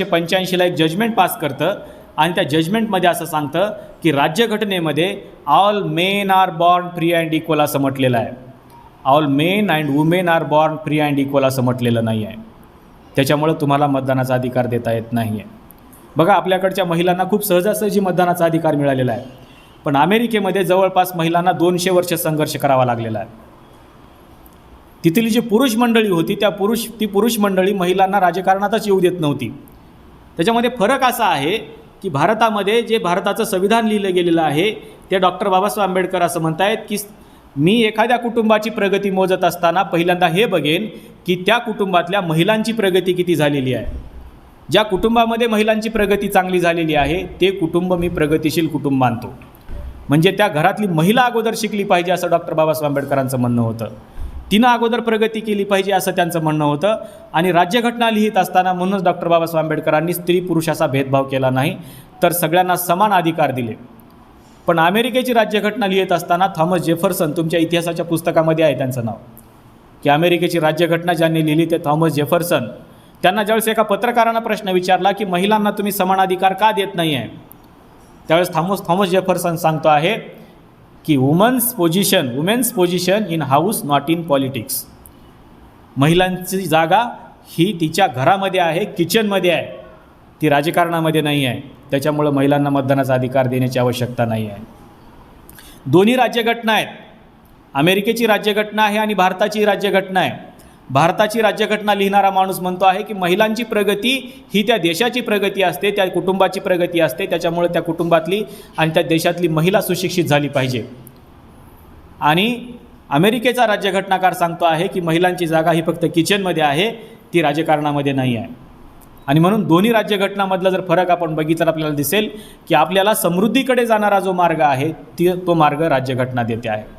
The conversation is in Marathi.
एकोणीसशे पंच्याऐंशीला एक जजमेंट पास करतं. आणि त्या जजमेंटमध्ये असं सांगतं की राज्यघटनेमध्ये all men are born free and equal असं म्हटलेलं आहे. All men and women are born free and equal असं म्हटलेलं नाही आहे. त्याच्यामुळं तुम्हाला मतदानाचा अधिकार देता येत नाही आहे बघा आपल्याकडच्या महिलांना खूप सहजासहजी मतदानाचा अधिकार मिळालेला आहे. पण अमेरिकेमध्ये जवळपास महिलांना दोनशे वर्ष संघर्ष करावा लागलेला आहे. तिथली जी पुरुष मंडळी होती त्या पुरुष ती पुरुष मंडळी महिलांना राजकारणातच येऊ देत नव्हती. त्याच्यामध्ये फरक असा आहे की भारतामध्ये जे भारताचं संविधान लिहिलं गेलेलं आहे ते डॉक्टर बाबासाहेब आंबेडकर असं म्हणतायत की मी एखाद्या कुटुंबाची प्रगती मोजत असताना पहिल्यांदा हे बघेन की त्या कुटुंबातल्या महिलांची प्रगती किती झालेली आहे. ज्या कुटुंबामध्ये महिलांची प्रगती चांगली झालेली आहे ते कुटुंब मी प्रगतिशील कुटुंब मानतो. म्हणजे त्या घरातली महिला अगोदर शिकली पाहिजे असं डॉक्टर बाबासाहेब आंबेडकरांचं म्हणणं होतं. तिनं अगोदर प्रगती केली पाहिजे असं त्यांचं म्हणणं होतं. आणि राज्यघटना लिहित असताना म्हणूनच डॉक्टर बाबासाहेब आंबेडकरांनी स्त्री पुरुष असा भेदभाव केला नाही तर सगळ्यांना समान अधिकार दिले. पण अमेरिकेची राज्यघटना लिहित असताना थॉमस जेफरसन तुमच्या इतिहासाच्या पुस्तकामध्ये आहे त्यांचं नाव. की अमेरिकेची राज्यघटना ज्यांनी लिहिली ते थॉमस जेफरसन. त्यांना ज्यावेळेस एका पत्रकारानं प्रश्न विचारला की महिलांना तुम्ही समान अधिकार का देत नाही आहे त्यावेळेस थॉमस थॉमस जेफरसन सांगतो आहे की women's position women's position in house not in politics महिलांची जागा ही तिच्या घरामध्ये आहे किचनमध्ये आहे. ती राजकारणामध्ये नाही आहे. त्याच्यामुळं महिलांना मतदानाचा अधिकार देण्याची आवश्यकता नाही आहे. दोन्ही राज्यघटना आहेत. अमेरिकेची राज्यघटना आहे आणि भारताची राज्यघटना आहे. भारताची राज्यघटना लिहिणारा माणूस म्हणतो आहे की महिलांची प्रगती ही त्या देशाची प्रगती असते त्या कुटुंबाची प्रगती असते त्याच्यामुळे त्या कुटुंबातली आणि त्या देशातली महिला सुशिक्षित झाली पाहिजे. आणि अमेरिकेचा राज्यघटनाकार सांगतो आहे की महिलांची जागा ही फक्त किचनमध्ये आहे ती राजकारणामध्ये नाही आहे. आणि म्हणून दोन्ही राज्यघटनामधला जर फरक आपण बघितला आपल्याला दिसेल की आपल्याला समृद्धीकडे जाणारा जो मार्ग आहे ती तो मार्ग राज्यघटना देते आहे.